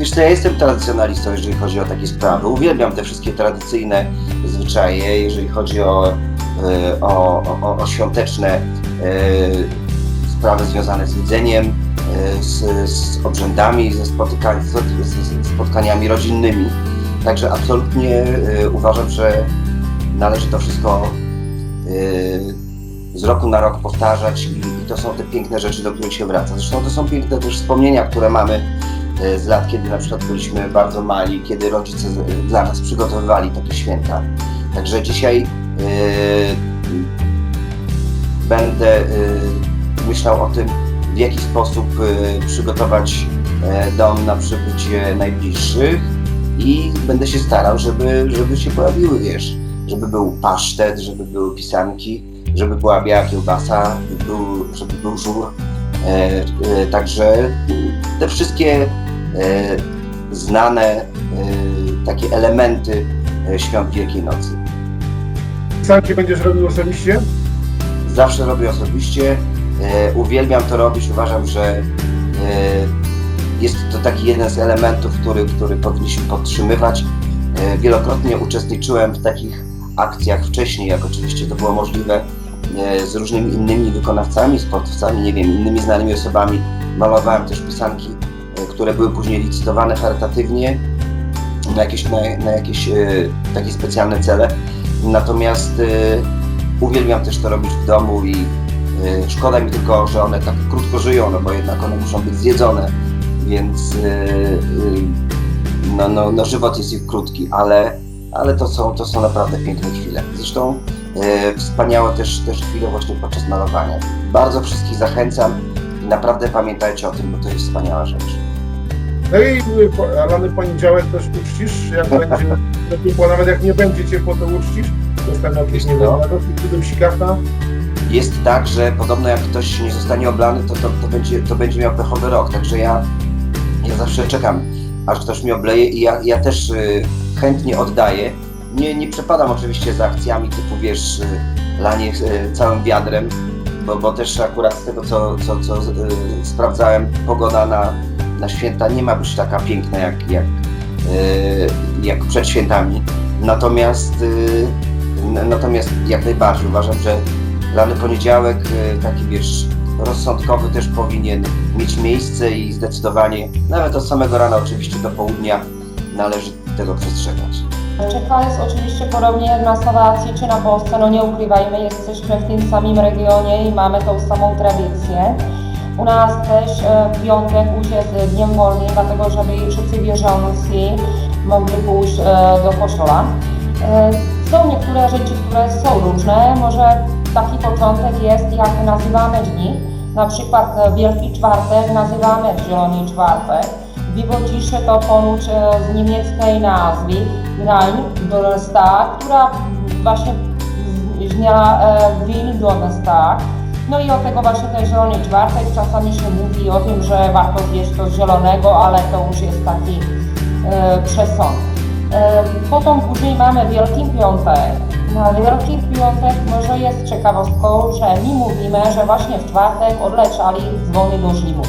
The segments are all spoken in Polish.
Wiesz ja jestem tradycjonalistą, jeżeli chodzi o takie sprawy. Uwielbiam te wszystkie tradycyjne zwyczaje, jeżeli chodzi o, e, o, o, o świąteczne e, sprawy związane z jedzeniem, e, z, z obrzędami, ze spotyka, z, spotkaniami rodzinnymi. Także absolutnie uważam, że należy to wszystko z roku na rok powtarzać i, i to są te piękne rzeczy, do których się wraca. Zresztą to są piękne też wspomnienia, które mamy z lat, kiedy na przykład byliśmy bardzo mali, kiedy rodzice dla nas przygotowywali takie święta. Także dzisiaj e, będę e, myślał o tym, w jaki sposób e, przygotować e, dom na przybycie najbliższych i będę się starał, żeby, żeby się pojawiły, wiesz, żeby był pasztet, żeby były pisanki, żeby była biała kiełbasa, żeby był, żeby był żur. E, e, także te wszystkie e, znane e, takie elementy e, świąt Wielkiej Nocy. Pisanki będziesz robił osobiście? Zawsze robię osobiście. E, uwielbiam to robić. Uważam, że e, jest to taki jeden z elementów, który, który powinniśmy podtrzymywać. E, wielokrotnie uczestniczyłem w takich akcjach wcześniej, jak oczywiście to było możliwe, e, z różnymi innymi wykonawcami, sportowcami, nie wiem, innymi znanymi osobami. Malowałem też pisanki, e, które były później licytowane charytatywnie na jakieś, na, na jakieś e, takie specjalne cele. Natomiast e, uwielbiam też to robić w domu i e, szkoda mi tylko, że one tak krótko żyją, no bo jednak one muszą być zjedzone, więc no, no, no żywot jest ich krótki, ale, ale to, są, to są naprawdę piękne chwile. Zresztą wspaniałe też, też chwile właśnie podczas malowania. Bardzo wszystkich zachęcam i naprawdę pamiętajcie o tym, bo to jest wspaniała rzecz. No i y, lany poniedziałek też uczcisz, jak będzie ciepło, nawet jak nie będzie ciepło, to uczcisz. Dostałem jakieś, nie wiem, radości, cudem sikawka. jest tak, że podobno jak ktoś nie zostanie oblany, to, to, to, będzie, to będzie miał pechowy rok. Także ja, ja zawsze czekam, aż ktoś mnie obleje i ja, ja też y, chętnie oddaję. Nie, nie przepadam oczywiście za akcjami typu, wiesz, y, lanie y, całym wiadrem, bo, bo też akurat z tego, co, co, co y, sprawdzałem, pogoda na, na święta nie ma być taka piękna jak, jak, y, jak przed świętami. Natomiast, n- natomiast jak najbardziej uważam, że Lany poniedziałek, e, taki wiesz, rozsądkowy też powinien mieć miejsce i zdecydowanie, nawet od samego rana oczywiście do południa, należy tego przestrzegać. Czeka jest oczywiście podobnie na Słowacji czy na Polsce, no nie ukrywajmy, jesteśmy w tym samym regionie i mamy tą samą tradycję. U nas też e, piątek już jest dniem wolnym, dlatego żeby wszyscy wierzący mogli pójść e, do kościoła. E, Są niektóre rzeczy, które są różne. Może taki początek jest, jak nazywamy dni. Na przykład Wielki Czwartek nazywamy Zielony Czwartek. Wywodzi się to ponoć e, z niemieckiej nazwy Rhein-Donnerstag, która właśnie brzmiała Wild-Donnerstag. No i od tego właśnie ten zielony czwartek czasami się mówi o tym, że warto zjeść to zielonego, ale to już jest taki e, przesąd. E, potem później mamy Wielki Piątek. Na Wielki Piątek może jest ciekawostką, że my mówimy, że właśnie w czwartek odleciali dzwony do żniwów.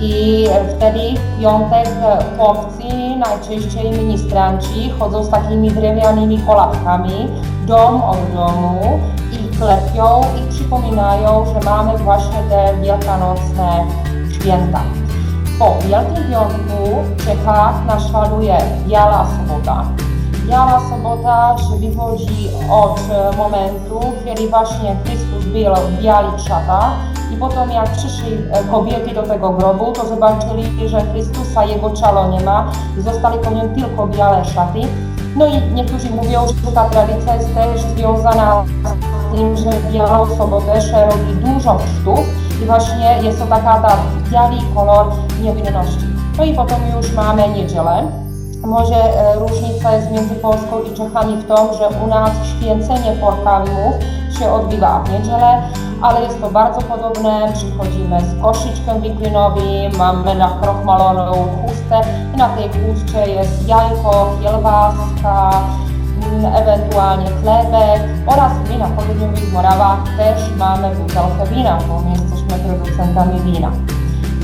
I wtedy w piątek chłopcy, najczęściej ministranci, chodzą z takimi drewnianymi kolakami dom od domu i klepią i przypominają, że mamy właśnie te wielkanocne święta. Po Wielkim Piątku czeka naśladuje Biała Sobota. Biała Sobota się wywodzi od momentu, kiedy właśnie Chrystus był w białych szatach i potem jak przyszli e, kobiety do tego grobu, to zobaczyli, że Chrystusa jego ciało nie ma i zostali po nim tylko białe szaty. No i niektórzy mówią, że ta tradycja jest też związana z tym, że Białą Sobotę się robi dużo chrztów i właśnie jest to taka ta biały kolor niewinności. No i potem już mamy niedzielę. Może e, różnica jest między Polską i Czechami w tym, że u nas święcenie porkalmów się odbywa w niedzielę, ale jest to bardzo podobne. Przychodzimy z koszyczkiem wiklinowym, mamy na krochmaloną chustę i na tej chustce jest jajko, kielbaska, mm, ewentualnie chlebek oraz my na Południowych Morawach też mamy butelkę wina, bo my jesteśmy producentami wina.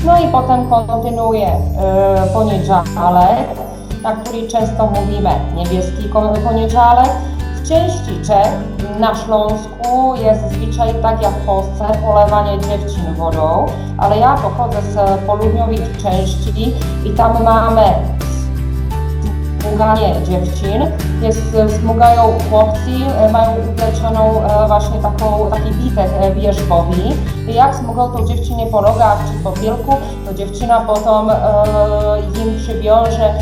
No i potem kontynuuje e, poniedziałek, na który często mówimy niebieski poniedziałek. W części Czech na Śląsku jest zwyczaj tak jak w Polsce polewanie dziewczyn wodą, ale ja pochodzę z południowych części i tam mamy smuganie dziewczyn. Jest, smugają chłopcy, e, mają upleczoną e, właśnie taką, taki bitek e, wierzbowy. I jak smugą tą dziewczynę po nogach czy po bielku, to dziewczyna potem e, im przywiąże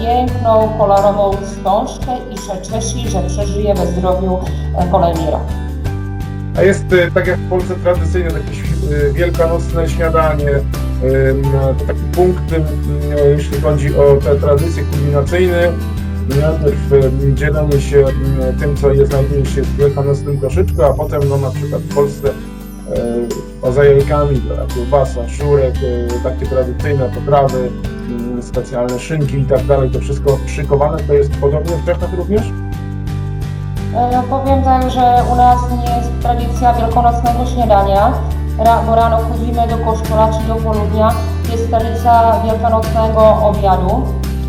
piękną, kolorową wstążkę i się cieszy, że przeżyje we zdrowiu kolejny rok. A jest tak jak w Polsce tradycyjnie e, wielkanocne śniadanie, taki punkt, jeśli chodzi o te tradycje kulminacyjne. Najpierw e, dzielenie się tym, co jest się w wielkanocnym koszyczku, a potem no, na przykład w Polsce e, poza jajkami, prawda, kiełbasa, szurek, e, takie tradycyjne potrawy, specjalne szynki i tak dalej, to wszystko szykowane, to jest podobnie w Czechach również? E, Powiem tak, że u nas nie jest tradycja wielkanocnego śniadania, bo rano chodzimy do kościoła czy do południa. Jest tradycja wielkanocnego obiadu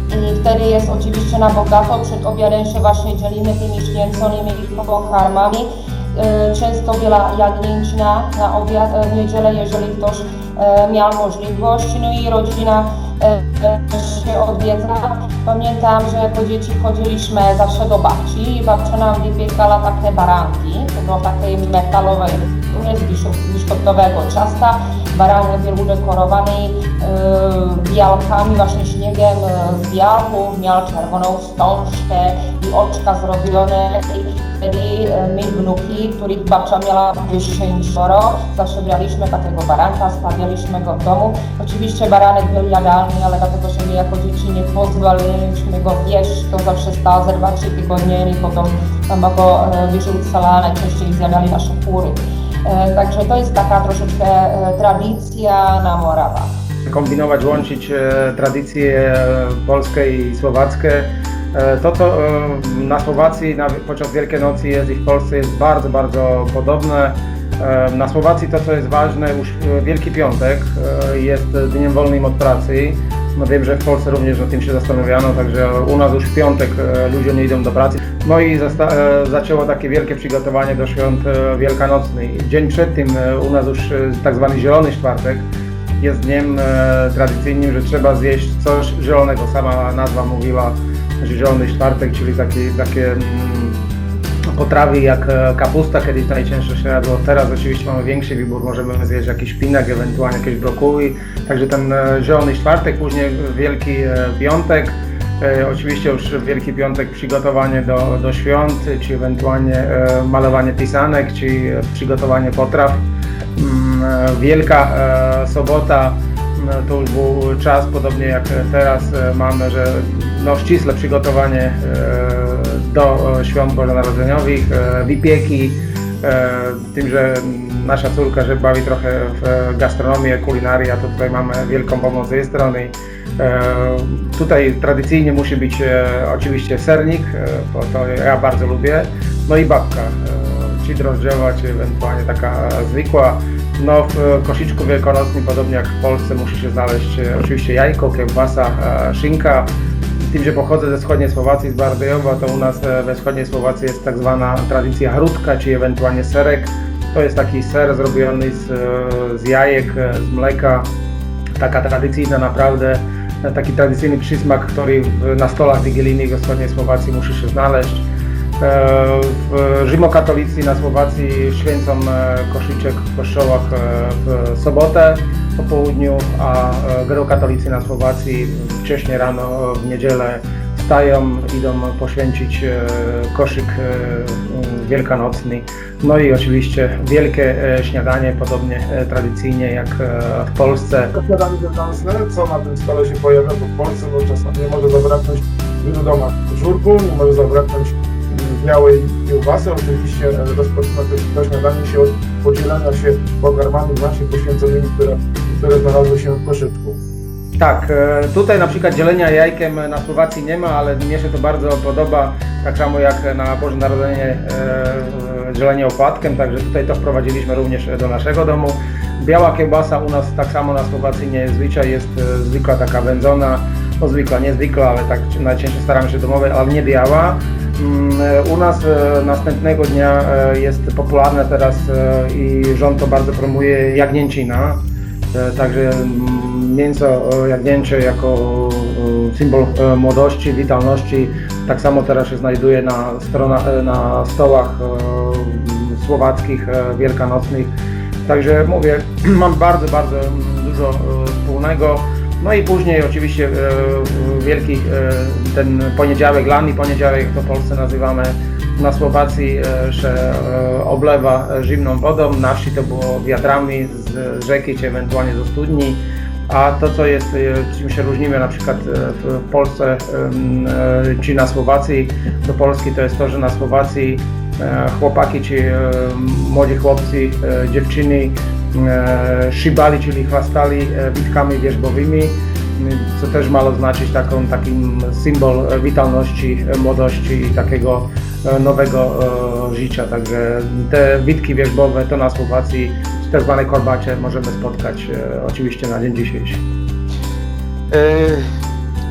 i wtedy jest oczywiście na bogato. Przed obiadem się właśnie dzielimy tymi święconymi pokarmami. E, Często biela jagnięcina na obiad e, w niedzielę, jeżeli ktoś e, miał możliwość. No i rodzina się odwiedza. Pamiętam, że jako dzieci chodziliśmy zawsze do babci. I babcia nam wypiekala takie baranki, to było takie metalowe, nie z biszko- biszkoptowego ciasta, baranek był dekorowany e, białkami, właśnie śniegiem e, z białków, miał czerwoną wstążkę i oczka zrobione wtedy e, my wnuki, których babcia miała 10 zawsze braliśmy takiego baranka, stawialiśmy go w domu. Oczywiście baranek był jadalny, ale dlatego, że my jako dzieci nie pozwoliliśmy go jeść, to zawsze stał zerwać trzy tygodnie i potem tam go e, wyrzucala, najczęściej zjadali nasze kury. E, Także to jest taka troszeczkę tradycja na Morawach. kombinować, łączyć tradycje polskie i słowackie. E, To, co e, na Słowacji podczas Wielkiej Nocy jest i w Polsce jest bardzo, bardzo podobne. E, Na Słowacji to, co jest ważne, już Wielki Piątek jest dniem wolnym od pracy. No wiem, że w Polsce również o tym się zastanawiano, także u nas już w piątek ludzie nie idą do pracy. No i zaczęło takie wielkie przygotowanie do świąt wielkanocnych. Dzień przed tym u nas już tak zwany Zielony Czwartek, jest dniem tradycyjnym, że trzeba zjeść coś zielonego. Sama nazwa mówiła, zielony czwartek, czyli takie, mm, potrawy jak e, kapusta, kiedyś najcięższe się jadło. Teraz oczywiście mamy większy wybór, możemy zjeść jakiś szpinak, ewentualnie jakieś brokuły. Także ten e, zielony czwartek, później Wielki e, Piątek. Oczywiście już Wielki Piątek przygotowanie do, do świąt, czy ewentualnie malowanie pisanek, czy przygotowanie potraw. Mm, Wielka Sobota to już był czas, podobnie jak teraz e, mamy, że no, ścisłe przygotowanie e, do e, świąt bożonarodzeniowych, wypieki, tym, że nasza córka że bawi trochę w gastronomię, kulinarię, to tutaj mamy wielką pomoc z jej strony. Tutaj tradycyjnie musi być oczywiście sernik, bo to ja bardzo lubię, no i babka, czy drożdżowa, czy ewentualnie taka zwykła. No w e, koszyczku wielkanocnym, podobnie jak w Polsce, musi się znaleźć e, oczywiście jajko, kiełbasa, e, szynka. Tym, że pochodzę ze wschodniej Słowacji, z Bardejowa, to u nas we wschodniej Słowacji jest tak zwana tradycja hrudka, czy ewentualnie serek. To jest taki ser zrobiony z, z jajek, z mleka. Taka tradycyjna naprawdę, taki tradycyjny przysmak, który na stolach wigilijnych we wschodniej Słowacji musi się znaleźć. E, rzymokatolicy na Słowacji święcą e, koszyczek w kościołach e, w sobotę po południu, a grekokatolicy na Słowacji wcześniej rano w niedzielę wstają, idą poświęcić koszyk e, wielkanocny. No i oczywiście wielkie śniadanie, podobnie tradycyjnie jak w Polsce. Śniadanie wielkanocne, co na tym stole się pojawia, bo w Polsce no, czasami nie może zabraknąć w wielu domach żurku, nie może zabraknąć mm, białej kiełbasy. Oczywiście e, rozpoczyna też śniadanie się od podzielania się pokarmami właśnie poświęconymi, które, które znalazły się w koszyczku. Tak, e, tutaj na przykład dzielenia jajkiem na Słowacji nie ma, ale mnie się to bardzo podoba, tak samo jak na Boże Narodzenie e, dzielenie opłatkiem, także tutaj to wprowadziliśmy również do naszego domu. Biała kiełbasa u nas tak samo na Słowacji nie jest zwyczaj, jest zwykła taka wędzona, no zwykła, nie zwykła, ale tak najczęściej staramy się domowej, ale nie biała. Mm, e, U nas e, następnego dnia e, jest popularne teraz i rząd to bardzo promuje jagnięcina. Także mm, mięso jagnięcie jako symbol młodości, witalności tak samo teraz się znajduje na, strona, na stołach słowackich wielkanocnych. Także mówię, mam bardzo, bardzo dużo wspólnego. No i później oczywiście e, wielki e, ten poniedziałek, lany poniedziałek, jak to w Polsce nazywamy, na Słowacji e, się e, oblewa zimną wodą, na wsi to było wiadrami z rzeki czy ewentualnie ze studni. A to, co jest, czym się różnimy na przykład w Polsce czy na Słowacji do Polski, to jest to, że na Słowacji chłopaki czy młodzi chłopcy, dziewczyny e, szybali, czyli chlastali e, witkami wierzbowymi, co też malo znaczyć taką, takim symbol witalności, młodości i takiego e, nowego życia. Także te witki wierzbowe to na Słowacji, w tak zwanej korbacie możemy spotkać oczywiście na dzień dzisiejszy.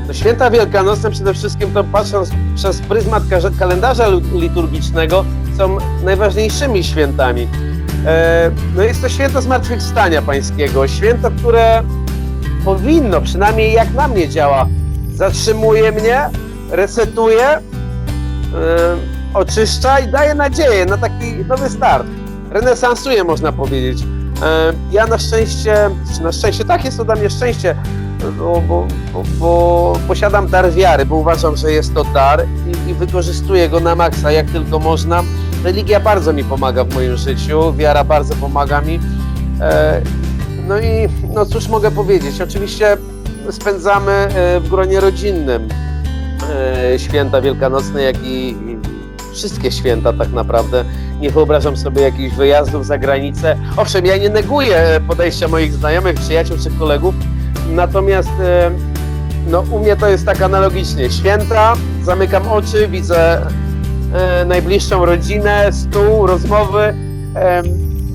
No Święta Wielkanocne przede wszystkim to patrząc przez pryzmat ka- kalendarza liturgicznego są najważniejszymi świętami. Yy, No jest to święto Zmartwychwstania Pańskiego, święto, które powinno, przynajmniej jak na mnie działa, zatrzymuje mnie, resetuje, yy, oczyszcza i daje nadzieję na taki nowy start. Renesansuje można powiedzieć. Yy, Ja na szczęście, czy na szczęście, tak jest to dla mnie szczęście, bo, bo, bo, bo posiadam dar wiary, bo uważam, że jest to dar i, i wykorzystuję go na maksa jak tylko można. Religia bardzo mi pomaga w moim życiu, wiara bardzo pomaga mi. E, no i no cóż mogę powiedzieć, oczywiście spędzamy e, w gronie rodzinnym e, święta wielkanocne, jak i wszystkie święta tak naprawdę. Nie wyobrażam sobie jakichś wyjazdów za granicę. Owszem, ja nie neguję podejścia moich znajomych, przyjaciół czy kolegów, Natomiast no, u mnie to jest tak analogicznie. Święta, zamykam oczy, widzę najbliższą rodzinę, stół, rozmowy.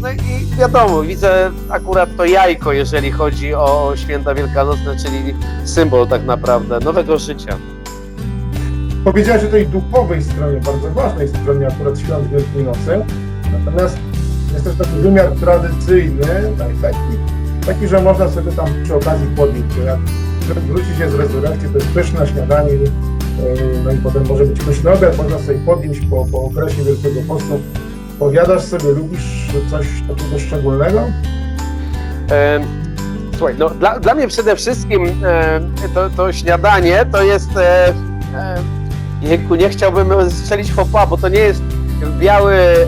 no i wiadomo, widzę akurat to jajko, jeżeli chodzi o święta wielkanocne, czyli symbol tak naprawdę nowego życia. Powiedziałeś o tej duchowej stronie, bardzo ważnej stronie akurat świąt Wielkiej Nocy. Natomiast jest też taki wymiar tradycyjny, tak, taki, taki, że można sobie tam przy okazji podbić, bo jak wróci się z rezurekcji, to jest pyszne śniadanie, no i potem może być obiad, można sobie podjąć po, po okresie Wielkiego Postu. Powiadasz sobie, lubisz coś takiego szczególnego? E, Słuchaj, no dla, dla mnie przede wszystkim e, to, to śniadanie to jest. E, e, nie chciałbym strzelić fopa, bo to nie jest biały e,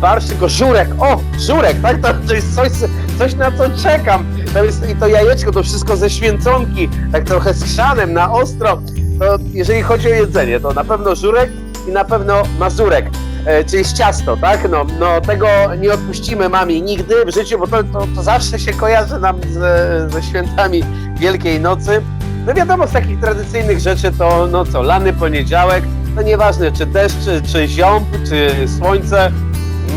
barszcz, tylko żurek. O, żurek, tak? To, to jest coś, coś na co czekam. To jest i to jajeczko, to wszystko ze święconki, tak trochę z chrzanem, na ostro. To jeżeli chodzi o jedzenie, to na pewno żurek i na pewno mazurek. E, czyli ciasto, tak? No, no tego nie odpuścimy mami nigdy w życiu, bo to, to, to zawsze się kojarzy nam ze, ze świętami Wielkiej Nocy. No wiadomo, z takich tradycyjnych rzeczy to, no co, lany poniedziałek, to nieważne czy deszcz, czy, czy ziąb, czy słońce,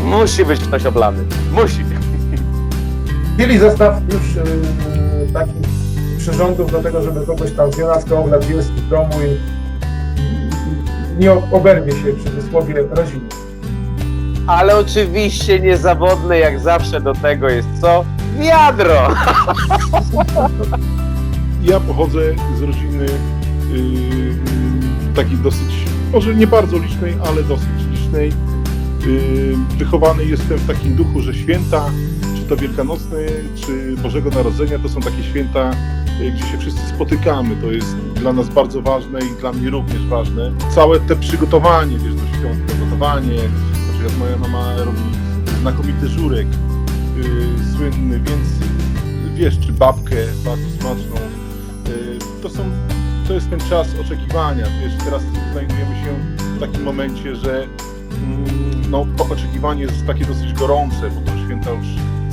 musi być ktoś oblany. Musi. Mieli zestaw już yy, takich przyrządów do tego, żeby kogoś tam z Jonacka oglądać w domu i, nie oberwie się przy wysłowie rodziny. Ale oczywiście niezawodne jak zawsze do tego jest co? Wiadro! Ja pochodzę z rodziny yy, takiej dosyć, może nie bardzo licznej, ale dosyć licznej. Yy, wychowany jestem w takim duchu, że święta, to Wielkanocne, czy Bożego Narodzenia, to są takie święta, yy, gdzie się wszyscy spotykamy. To jest dla nas bardzo ważne i dla mnie również ważne. Całe te przygotowanie, wiesz, do świąt, przygotowanie, na przykład moja mama robi znakomity żurek, yy, słynny, więc wiesz, czy babkę bardzo smaczną. Yy, To, są, to jest ten czas oczekiwania. Wiesz, teraz znajdujemy się w takim momencie, że mm, no, po- oczekiwanie jest takie dosyć gorące, bo to święta już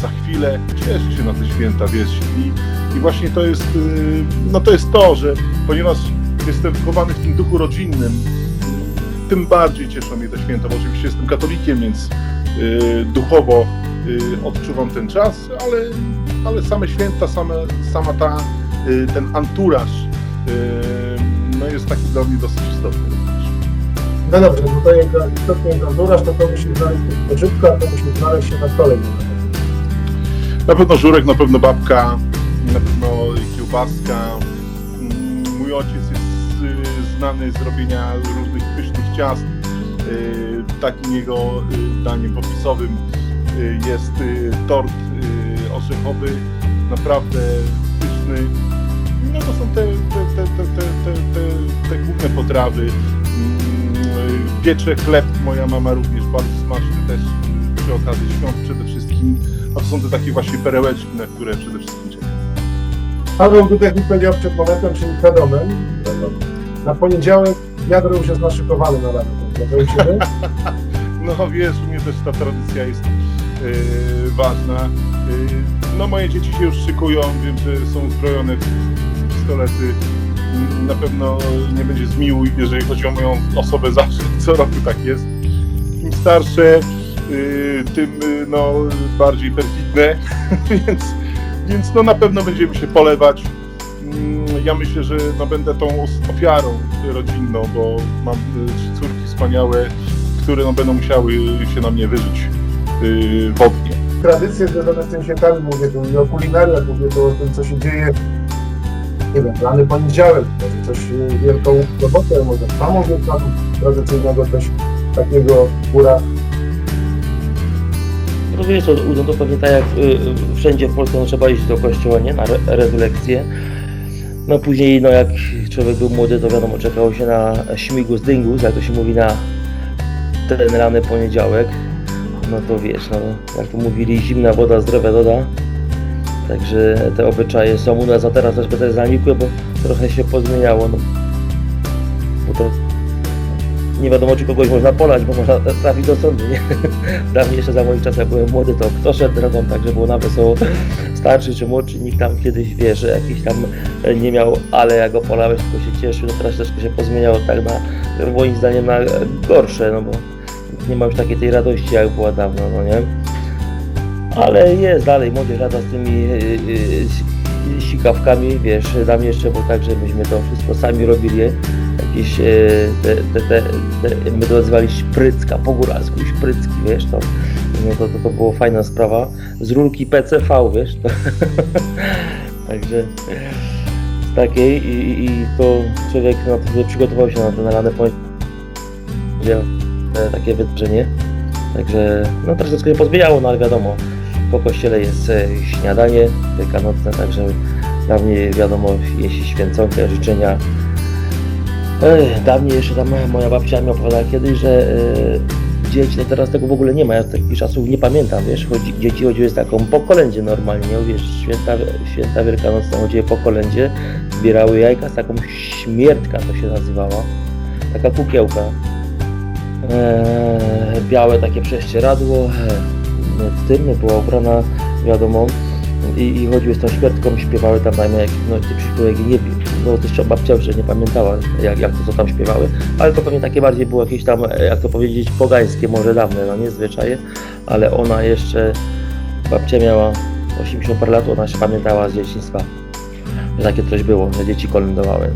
za chwilę. Cieszę się na te święta, wiesz. I, i właśnie to jest, yy, no to jest to, że ponieważ jestem wychowany w tym duchu rodzinnym, tym bardziej cieszą mnie te święta, bo oczywiście jestem katolikiem, więc yy, duchowo y, odczuwam ten czas, ale, ale same święta, same, sama ta, y, ten anturaż y, no jest taki dla mnie dosyć istotny. No dobrze, tutaj jak istotnie jest anduraż, to to musi znaleźć to musi znaleźć się na stole. Na pewno żurek, na pewno babka, na pewno kiełbaska. Mm, Mój ojciec jest y, znany z robienia różnych pysznych ciast. Y, Takim jego y, daniem popisowym jest tort orzechowy, naprawdę pyszny. No to są te, te, te, te, te, te, te, główne potrawy. Mm, Piecze chleb, moja mama również bardzo smaczny też przy okazji świąt przede wszystkim. A to są te takie właśnie perełeczki, na które przede wszystkim czekam. Paweł mi powiedział przed momentem, czyli wiadomym, na poniedziałek wiadro już jest naszykowane na rano. Ciebie? No wiesz, u mnie też ta tradycja jest yy, ważna. Yy, no moje dzieci się już szykują, wiem, że są uzbrojone w pistolety. Mm, Na pewno nie będzie zmiłuj, jeżeli chodzi o moją osobę zawsze, co roku tak jest. Im starsze, yy, tym yy, no, bardziej perfidne, więc, więc no, na pewno będziemy się polewać. Mm, Ja myślę, że no, będę tą ofiarą rodzinną, bo mam y, trzy córki wspaniałe, które no, będą musiały się na mnie wyżyć yy, wodnie. Tradycje związane z tymi świętami, mówię tu o kulinariach, mówię tu o tym, co się dzieje, nie wiem, rany poniedziałek, może coś y, wielką sobotę, może samą wielką tradycyjnego coś takiego góra. No wiesz, no to pewnie tak jak y, y, wszędzie w Polsce no, trzeba iść do kościoła, nie? Na re. No później, no jak człowiek był młody, to wiadomo, czekało się na śmigus dyngus, jak to się mówi na ten rany poniedziałek. No to wiesz, no jak to mówili, zimna woda zdrowia doda. Także te obyczaje są u nas, a teraz też będę zanikły, bo trochę się pozmieniało. No. Bo to nie wiadomo, czy kogoś można polać, bo można trafić do sądu, nie? Dawniej jeszcze za moich czasach jak byłem młody, to kto szedł drogą, tak, że było nawet są starszy czy młodszy, nikt tam kiedyś, wiesz, że jakiś tam e, nie miał, ale jak go polałeś, tylko się cieszył, no teraz troszkę się pozmieniało tak na, moim zdaniem na gorsze, no bo nie ma już takiej tej radości, jak była dawno, no nie? Ale jest dalej, młodzież lata z tymi y, y, sikawkami, wiesz, dawniej jeszcze było tak, że myśmy to wszystko sami robili, jakieś e, te, te, te, te, my to nazywali szprycka, po góralsku szprycki, wiesz, to, no to, to, to było fajna sprawa, z rurki PCV, wiesz, to, także z takiej i, i to człowiek no, to przygotował się na ten rany takie wydarzenie, także no troszeczkę się pozmieniało, no ale wiadomo, po kościele jest e, śniadanie wielkanocne, także dawniej wiadomo, jeśli święconkę, życzenia Ech, dawniej jeszcze tam moja babcia mi opowiadała kiedyś, że e, dzieci, no teraz tego w ogóle nie ma, ja takich czasów nie pamiętam, wiesz, chodzi, dzieci chodziły z taką po kolędzie normalnie, nie? wiesz, święta, święta wielkanocna chodziły po kolędzie, zbierały jajka z taką śmiertka to się nazywała, taka kukiełka, e, białe takie prześcieradło, e, w tym była ubrana, wiadomo, i, i chodziły z tą śmiertką, śpiewały tam, dajmy, jak, no, przykłady nie no też babcia już nie pamiętała, jak, jak to co tam śpiewały, ale to pewnie takie bardziej było jakieś tam, e, jak to powiedzieć, pogańskie, może dawne, no nie zwyczaje, ale ona jeszcze, babcia miała 80 parę lat, ona się pamiętała z dzieciństwa, że takie coś było, że dzieci kolędowały.